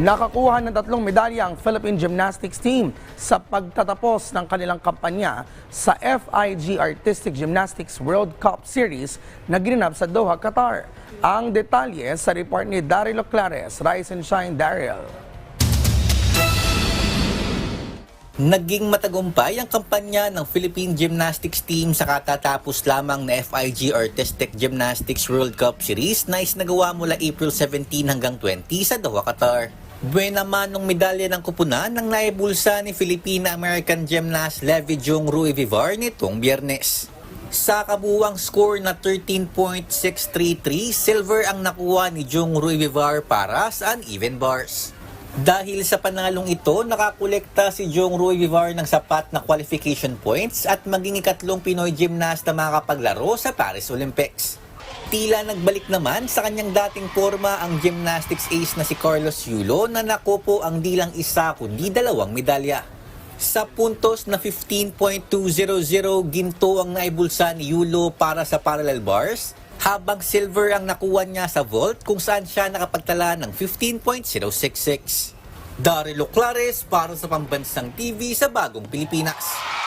Nakakuha ng tatlong medalya ang Philippine Gymnastics Team sa pagtatapos ng kanilang kampanya sa FIG Artistic Gymnastics World Cup Series na ginanap sa Doha, Qatar. Ang detalye sa report ni Daryl Clares. Rise and Shine, Daryl. Naging matagumpay ang kampanya ng Philippine Gymnastics Team sa katatapos lamang na FIG Artistic Gymnastics World Cup Series na isnagawa mula April 17 hanggang 20 sa Doha, Qatar. Buena manong medalya ng kupunan ng naibulsa ni Filipina-American gymnast Levi Jung Rui Vivar nitong biyernes. Sa kabuwang score na 13.633, silver ang nakuha ni Jung Rui Vivar para sa uneven bars. Dahil sa panalong ito, nakakolekta si Jong Rui Vivar ng sapat na qualification points at maging ikatlong Pinoy gymnast na makapaglaro sa Paris Olympics. Tila nagbalik naman sa kanyang dating forma ang gymnastics ace na si Carlos Yulo na nakupo ang di lang isa kundi dalawang medalya. Sa puntos na 15.200, ginto ang naibulsa ni Yulo para sa parallel bars, habang silver ang nakuha niya sa vault kung saan siya nakapagtala ng 15.066. Darilo Clares para sa Pambansang TV sa Bagong Pilipinas.